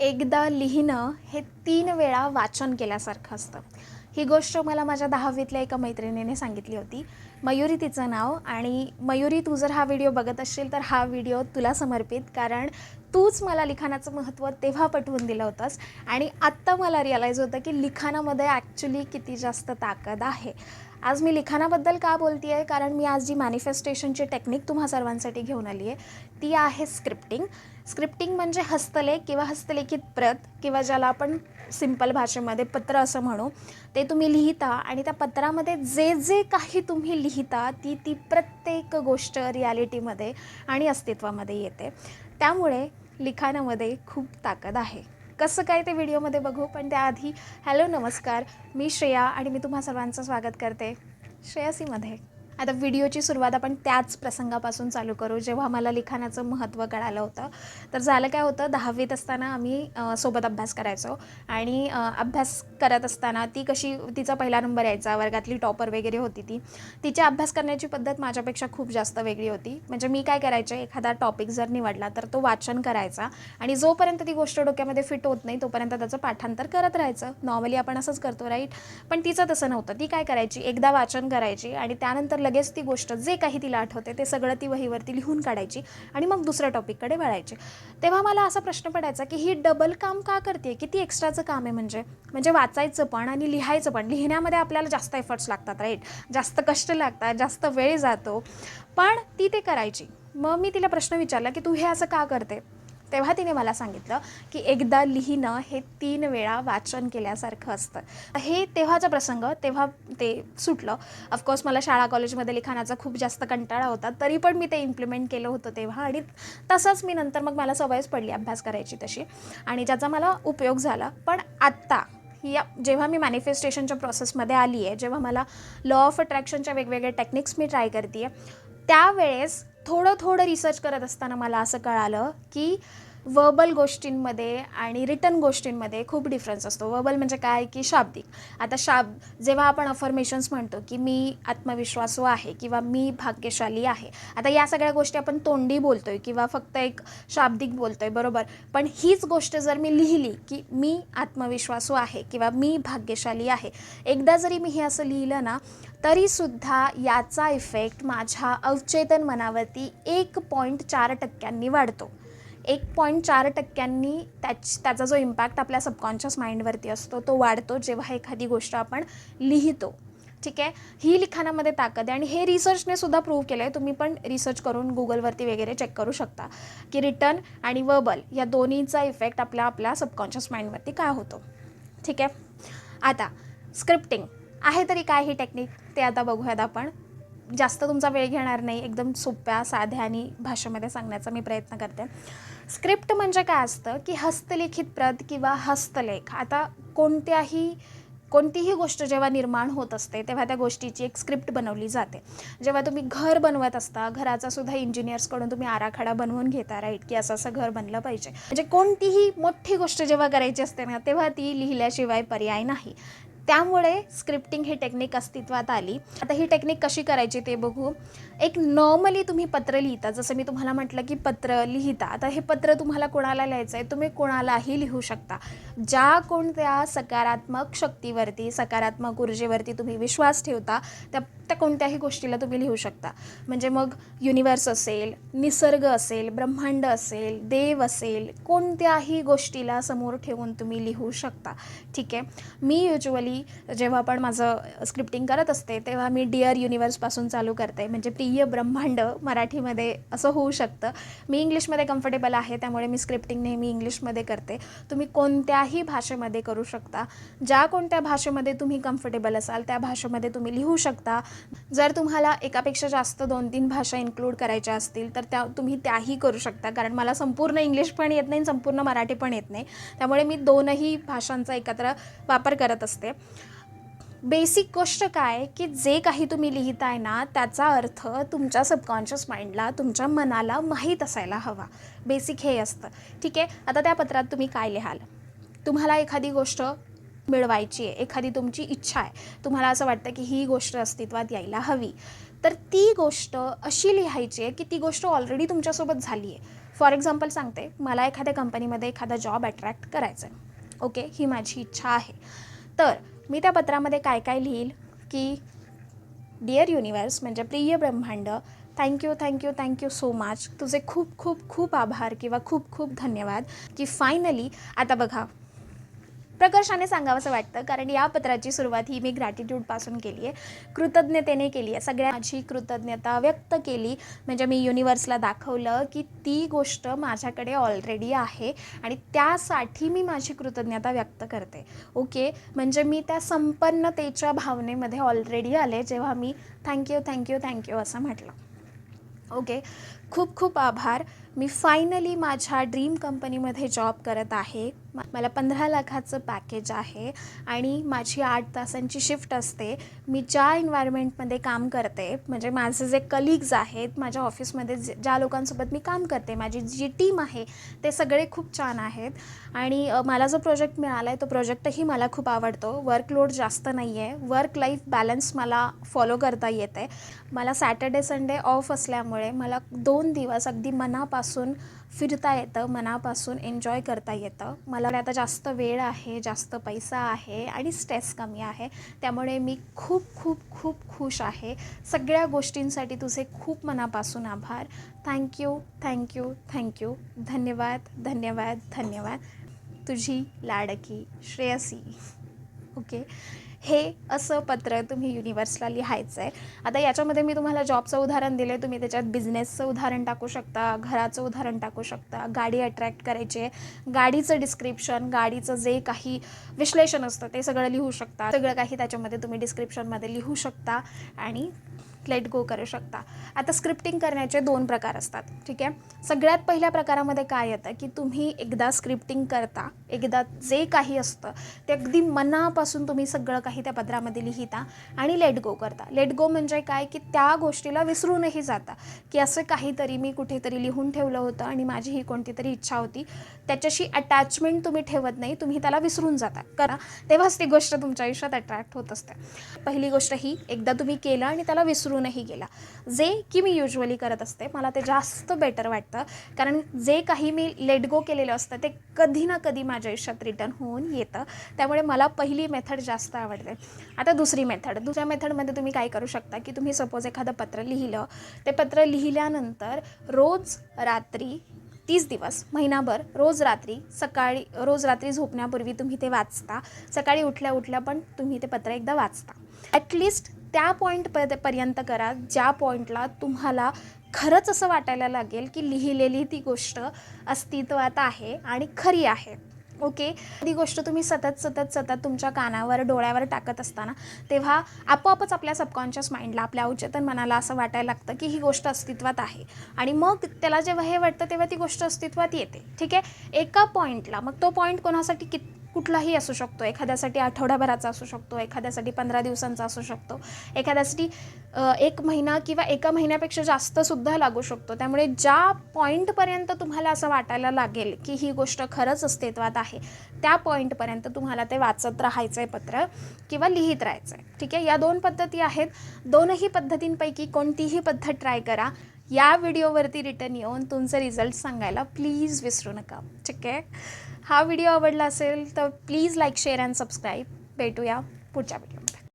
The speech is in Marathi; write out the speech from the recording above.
एकदा लिहिणं हे तीन वेळा वाचन केल्यासारखं असतं. ही गोष्ट मला माझ्या दहावीतल्या एका मैत्रिणीने सांगितली होती. मयुरी तिचं नाव आणि मयुरी तू जर हा व्हिडिओ बघत असशील तर हा व्हिडिओ तुला समर्पित कारण तूच मला लिखाणाचं महत्त्व तेव्हा पटवून दिलं होतंस आणि आत्ता मला रिअलाईज होतं की लिखाणामध्ये ॲक्च्युली किती जास्त ताकद आहे. आज मी लिखाणाबद्दल का बोलते आहे कारण मी आज जी मॅनिफेस्टेशनची टेक्निक तुम्हा सर्वांसाठी घेऊन आली आहे ती आहे स्क्रिप्टिंग स्क्रिप्टिंग म्हणजे हस्तलेख किंवा हस्तलिखित प्रत किंवा ज्याला आपण सिंपल भाषेमध्ये पत्र असं म्हणू ते तुम्ही लिहिता आणि त्या पत्रामध्ये जे जे काही तुम्ही लिहिता ती ती प्रत्येक गोष्ट रियालिटीमध्ये आणि अस्तित्वामध्ये येते. त्यामुळे लिखाणामध्ये खूप ताकद आहे. कसं काय ते व्हिडिओमध्ये बघू? पण त्याआधी हॅलो नमस्कार मी श्रेया आणि मी तुम्हा सर्वांचं स्वागत करते. श्रेयसीमध्ये. आता व्हिडिओची सुरुवात आपण त्याच प्रसंगापासून चालू करू जेव्हा मला लिखाणाचं महत्त्व कळालं होतं. तर झालं काय होतं दहावीत असताना आम्ही सोबत अभ्यास करायचो. आणि अभ्यास करत असताना ती कशी तिचा पहिला नंबर यायचा वर्गातली टॉपर वगैरे होती ती. तिच्या अभ्यास करण्याची पद्धत माझ्यापेक्षा खूप जास्त वेगळी होती. म्हणजे मी काय करायचे एखादा टॉपिक जर निवडला तर तो वाचन करायचा आणि जोपर्यंत ती गोष्ट डोक्यामध्ये फिट होत नाही तोपर्यंत त्याचं पाठांतर करत राहायचं. नॉर्मली आपण असंच करतो राईट पण तिचं तसं नव्हतं. ती काय करायची? एकदा वाचन करायची आणि त्यानंतर लगेच ती गोष्ट जे काही तिला आठवते ते सगळं ती वहीवरती लिहून काढायची आणि मग दुसऱ्या टॉपिककडे वळायची. तेव्हा मला असा प्रश्न पडायचा की ही डबल काम का करते किती एक्स्ट्राचं काम आहे म्हणजे? म्हणजे वाचायचं पण आणि लिहायचं पण. लिहिण्यामध्ये आपल्याला जास्त एफर्ट्स लागतात राईट जास्त कष्ट लागतात जास्त वेळ जातो. पण ती ते करायची. मग मी तिला प्रश्न विचारला की तू हे असं का करते? तेव्हा तिने मला सांगितलं की एकदा लिहिणं हे तीन वेळा वाचन केल्यासारखं असतं. हे तेव्हाचा प्रसंग तेव्हा ते सुटलं. ऑफकोर्स मला शाळा कॉलेजमध्ये लिखाणाचा खूप जास्त कंटाळा होता तरी पण मी ते इम्प्लिमेंट केलं होतं तेव्हा. आणि तसंच मी नंतर मग मला सवयच पडली अभ्यास करायची तशी. आणि ज्याचा मला उपयोग झाला. पण आत्ता या जेव्हा मी मॅनिफेस्टेशनच्या प्रोसेसमध्ये आली आहे जेव्हा मला लॉ ऑफ अट्रॅक्शनच्या वेगवेगळ्या टेक्निक्स मी ट्राय करते आहे त्यावेळेस थोडं थोडं रिसर्च करत असताना मला असं कळालं की वर्बल गोष्टींमध्ये आणि रिटर्न गोष्टींमध्ये खूप डिफरन्स असतो. वर्बल म्हणजे काय? की शाब्दिक. आता शाब जेव्हा आपण अफर्मेशन्स म्हणतो की मी आत्मविश्वासू आहे किंवा मी भाग्यशाली आहे. आता या सगळ्या गोष्टी आपण तोंडी बोलतो आहे किंवा फक्त एक शाब्दिक बोलतो आहे बरोबर? पण हीच गोष्ट जर मी लिहिली की मी आत्मविश्वासू आहे किंवा मी भाग्यशाली आहे एकदा जरी मी हे असं लिहिलं ना तरीसुद्धा याचा इफेक्ट माझ्या अवचेतन मनावरती एक पॉईंट चार टक्क्यांनी वाढतो. एक पॉईंट चार टक्क्यांनी त्याच त्याचा जो इम्पॅक्ट आपल्या सबकॉन्शियस माइंडवरती असतो तो वाढतो जेव्हा एखादी गोष्ट आपण लिहितो. ठीक आहे? ही लिखाणामध्ये ताकद आहे आणि हे रिसर्चने सुद्धा प्रूव्ह केलं आहे तुम्ही पण रिसर्च करून गुगलवरती वगैरे चेक करू शकता की रिटर्न आणि वर्बल या दोन्हीचा इफेक्ट आपल्या आपल्या सबकॉन्शियस माइंडवरती काय होतो. ठीक आहे? आता स्क्रिप्टिंग आहे तरी काय ही टेक्निक ते आता बघूयात आपण. जास्त तुमचा वेळ घेणार नाही एकदम सोप्या साध्या आणि भाषेमध्ये सांगण्याचा मी प्रयत्न करते. स्क्रिप्ट म्हणजे काय असतं की हस्तलिखित प्रत किंवा हस्तलेख. आता कोणत्याही कोणतीही गोष्ट जेव्हा निर्माण होत असते तेव्हा त्या गोष्टीची एक स्क्रिप्ट बनवली जाते. जेव्हा तुम्ही घर बनवत असता घराचा सुद्धा इंजिनियर्सकडून तुम्ही आराखडा बनवून घेता राईट की असं असं घर बनलं पाहिजे. म्हणजे कोणतीही मोठी गोष्ट जेव्हा करायची असते ना तेव्हा ती लिहिल्याशिवाय पर्याय नाही. त्यामुळे स्क्रिप्टिंग ही टेक्निक अस्तित्वात आली. आता ही टेक्निक कशी करायची ते बघू. एक नॉर्मली तुम्ही पत्र लिहिता. जसं मी तुम्हाला म्हटलं की पत्र लिहिता. आता हे पत्र तुम्हाला कोणाला लिहायचं आहे तुम्ही कोणालाही लिहू शकता. ज्या कोणत्या सकारात्मक शक्तीवरती सकारात्मक ऊर्जेवरती तुम्ही विश्वास ठेवता त्या त्या कोणत्याही गोष्टीला तुम्ही लिहू शकता. म्हणजे मग युनिवर्स असेल निसर्ग असेल ब्रह्मांड असेल देव असेल कोणत्याही गोष्टीला समोर ठेवून तुम्ही लिहू शकता. ठीक आहे? मी युज्युअली जेव्हा पण माझं स्क्रिप्टिंग करत असते तेव्हा मी डिअर युनिवर्सपासून चालू करते. म्हणजे प्रिय ब्रह्मांड मराठीमध्ये असं होऊ शकतं. मी इंग्लिशमध्ये कम्फर्टेबल आहे त्यामुळे मी स्क्रिप्टिंग नेहमी इंग्लिशमध्ये करते. तुम्ही कोणत्याही भाषेमध्ये करू शकता. ज्या कोणत्या भाषेमध्ये तुम्ही कम्फर्टेबल असाल त्या भाषेमध्ये तुम्ही लिहू शकता. जर तुम्हाला एकापेक्षा जास्त दोन तीन भाषा इन्क्लूड करायच्या असतील तर त्या तुम्ही त्याही करू शकता. कारण मला संपूर्ण इंग्लिश पण येत नाही संपूर्ण मराठी पण येत नाही. त्यामुळे मी दोनही भाषांचा एकत्र वापर करत असते. बेसिक गोष्ट काय? की जे काही तुम्ही लिहिताय ना त्याचा अर्थ तुमच्या सबकॉन्शियस माइंडला तुमच्या मनाला माहीत असायला हवा. बेसिक हे असतं. ठीक आहे? आता त्या पत्रात तुम्ही काय लिहाल? तुम्हाला एखादी गोष्ट मिळवायची आहे. एखादी तुमची इच्छा आहे. तुम्हाला असं वाटतं की ही गोष्ट अस्तित्वात यायला हवी. तर ती गोष्ट अशी लिहायची आहे की ती गोष्ट ऑलरेडी तुमच्यासोबत झाली आहे. फॉर एक्झाम्पल सांगते मला एखाद्या कंपनीमध्ये एखादा जॉब अट्रॅक्ट करायचा आहे ओके ही माझी इच्छा आहे. तर मी त्या पत्रामध्ये काय काय लिहील? की डिअर युनिवर्स म्हणजे प्रिय ब्रह्मांड thank you thank you thank you so much तुझे खूप खूप खूप आभार किंवा खूप खूप धन्यवाद की फायनली आता बघा प्रकर्षाने सांगावंसं वाटतं कारण या पत्राची सुरुवात ही मी ग्रॅटिट्यूडपासून केली आहे. कृतज्ञतेने केली आहे. सगळ्या माझी कृतज्ञता व्यक्त केली. म्हणजे मी युनिवर्सला दाखवलं की ती गोष्ट माझ्याकडे ऑलरेडी आहे आणि त्यासाठी मी माझी कृतज्ञता व्यक्त करते. ओके? म्हणजे मी त्या संपन्नतेच्या भावनेमध्ये ऑलरेडी आले जेव्हा मी थँक्यू थँक्यू थँक्यू असं म्हटलं. ओके? खूप खूप आभार. मी फायनली माझ्या ड्रीम कंपनीमध्ये जॉब करत आहे. म- मला पंधरा लाखाचं पॅकेज आहे आणि माझी आठ तासांची शिफ्ट असते. मी ज्या एन्व्हायरमेंटमध्ये काम करते म्हणजे माझे जे कलिग्ज आहेत माझ्या ऑफिसमध्ये जे ज्या लोकांसोबत मी काम करते माझी जी टीम आहे ते सगळे खूप छान आहेत. आणि मला जो प्रोजेक्ट मिळाला आहे तो प्रोजेक्टही मला खूप आवडतो. वर्कलोड जास्त नाही आहे वर्क लाईफ बॅलन्स मला फॉलो करता येते. मला सॅटर्डे संडे ऑफ असल्यामुळे मला दोन दिवस अगदी मनापासून फिरता येतं मनापासून एन्जॉय करता येतं. मला आता जास्त वेळ आहे जास्त पैसा आहे आणि स्ट्रेस कमी आहे. त्यामुळे मी खूप खूप खूप खुश आहे. सगळ्या गोष्टींसाठी तुझे खूप मनापासून आभार. थँक्यू थँक्यू थँक्यू धन्यवाद धन्यवाद धन्यवाद. तुझी लाडकी श्रेयसी. ओके हे असं पत्र तुम्ही युनिवर्सला लिहायचं आहे आता याच्यामध्ये मी तुम्हाला जॉबचं उदाहरण दिलं तुम्ही त्याच्यात बिझनेसचं उदाहरण टाकू शकता घराचं उदाहरण टाकू शकता गाडी अट्रॅक्ट करायची आहे गाडीचं डिस्क्रिप्शन गाडीचं जे काही विश्लेषण असतं ते सगळं लिहू शकता. सगळं काही त्याच्यामध्ये तुम्ही डिस्क्रिप्शनमध्ये लिहू शकता. आणि लेट गो करू शकता. आता स्क्रिप्टिंग करण्याचे दोन प्रकार असतात. ठीक आहे? सगळ्यात पहिल्या प्रकारामध्ये काय येतं? की तुम्ही एकदा स्क्रिप्टिंग करता एकदा जे काही असतं ते अगदी मनापासून तुम्ही सगळं काही त्या पत्रामध्ये लिहिता आणि लेट गो करता. लेट गो म्हणजे काय? की त्या गोष्टीला विसरूनही जाता. की असं काहीतरी मी कुठेतरी लिहून ठेवलं होतं आणि माझी ही कोणती तरी इच्छा होती. त्याच्याशी अटॅचमेंट तुम्ही ठेवत नाही तुम्ही त्याला विसरून जाता. करा. तेव्हाच ती गोष्ट तुमच्या आयुष्यात अट्रॅक्ट होत असते. पहिली गोष्ट ही एकदा तुम्ही केलं आणि त्याला विसरून विसरूनही गेला. जे की मी युजली करत असते मला ते जास्त बेटर वाटतं. कारण जे काही मी लेट गो केलेलं असतं ते कधी ना कधी माझ्या आयुष्यात रिटर्न होऊन येतं. त्यामुळे मला पहिली मेथड जास्त आवडते. आता दुसरी मेथड दुसऱ्या मेथडमध्ये तुम्ही काय करू शकता की तुम्ही सपोज एखादं पत्र लिहिलं ते पत्र लिहिल्यानंतर रोज रात्री तीस दिवस महिनाभर रोज रात्री सकाळी रोज रात्री झोपण्यापूर्वी तुम्ही ते वाचता. सकाळी उठल्या उठल्या पण तुम्ही ते पत्र एकदा वाचता. ॲटलिस्ट त्या पॉईंट प पर्यंत करा ज्या पॉईंटला तुम्हाला खरंच असं वाटायला लागेल की लिहिलेली ती गोष्ट अस्तित्वात आहे आणि खरी आहे. ओके ती गोष्ट तुम्ही सतत सतत सतत तुमच्या कानावर डोळ्यावर टाकत असताना तेव्हा आपोआपच आपल्या सबकॉन्शियस माइंडला आपल्या अवचेतन मनाला असं वाटायला लागतं की ही गोष्ट अस्तित्वात आहे. आणि मग त्याला जेव्हा हे वाटतं तेव्हा ती गोष्ट अस्तित्वात येते. ठीक आहे? एका पॉईंटला मग तो पॉईंट कोणासाठी कित कुठलाही असू शकतो. एखाद्यासाठी आठवड्याभराचा असू शकतो एखाद्यासाठी पंधरा दिवसांचा असू शकतो एखाद्यासाठी एक महिना किंवा एका महिन्यापेक्षा जास्तसुद्धा लागू शकतो. त्यामुळे ज्या पॉईंटपर्यंत तुम्हाला असं वाटायला लागेल की ही गोष्ट खरंच अस्तित्वात आहे त्या पॉईंटपर्यंत तुम्हाला ते वाचत राहायचं आहे पत्र किंवा लिहित राहायचं आहे ठीक आहे? या दोन पद्धती आहेत. दोनही पद्धतींपैकी कोणतीही पद्धत ट्राय करा. या व्हिडिओवरती रिटर्न येऊन तुमचा रिझल्ट सांगायला प्लीज विसरू नका. ठीक आहे? हा व्हिडिओ आवडला असेल तर please like share and subscribe भेटूया पुढच्या व्हिडिओमध्ये